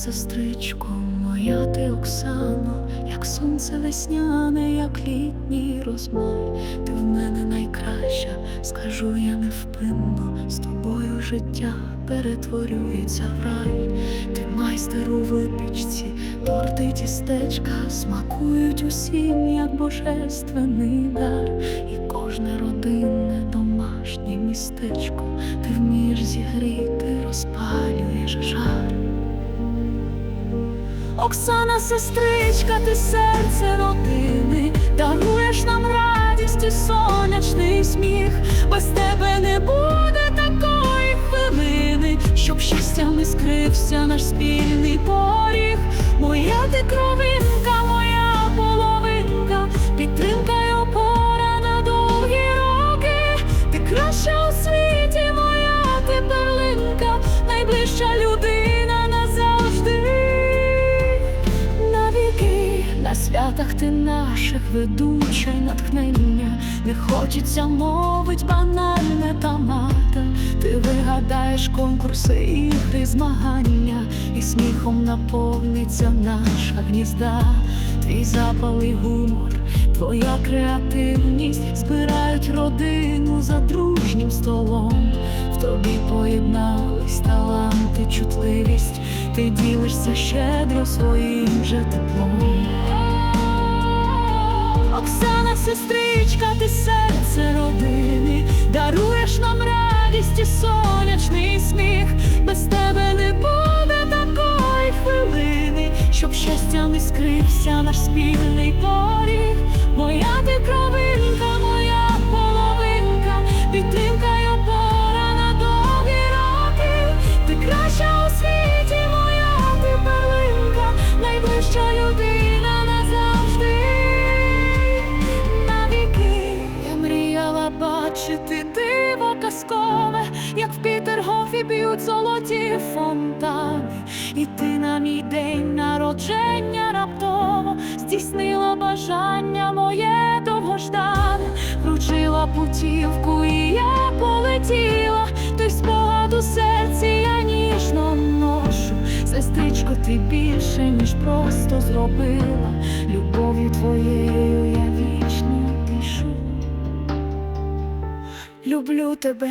сестричко, моя ти Оксано, як сонце весняне, як літній розмай. Ти в мене найкраща, скажу я невпинно, з тобою життя перетворюється в рай. Ти майстер у випічці, торти тістечка смакують усім, як божественний дар, і кожне родинне домашнє містечко, ти вмієш зігріти, розпалюєш жар. Оксана, сестричка, ти серце родини, даруєш нам радість і сонячний сміх. Без тебе не буде такої хвилини, щоб щастями скрився наш спільний поріг. Моя ти кровинка, моя половинка, підтримка й опора на довгі роки. Ти краща у світі, моя ти перлинка, найближча людина на ти наших ведуча натхнення, не хочеться мовить банальне та мата. Ти вигадаєш конкурси, ігри, змагання, і сміхом наповниться наша гнізда. Твій запал і гумор, твоя креативність збирають родину за дружнім столом. В тобі поєднались таланти, чутливість, ти ділишся щедро своїм же теплом. Сестричка, ти серце родини, даруєш нам радість і сонячний сміх. Без тебе не буде такої хвилини, щоб щастя не скрився наш спільний поріг. Моя ти кровинка, моя Золоті фонтани. І ти на мій день народження раптово здійснила бажання моє довгождане, вручила путівку, і я полетіла, той спогад серці я ніжно ношу. Сестричко, ти більше, ніж просто зробила. Любов'ю твоєю я вічно пішу. Люблю тебе,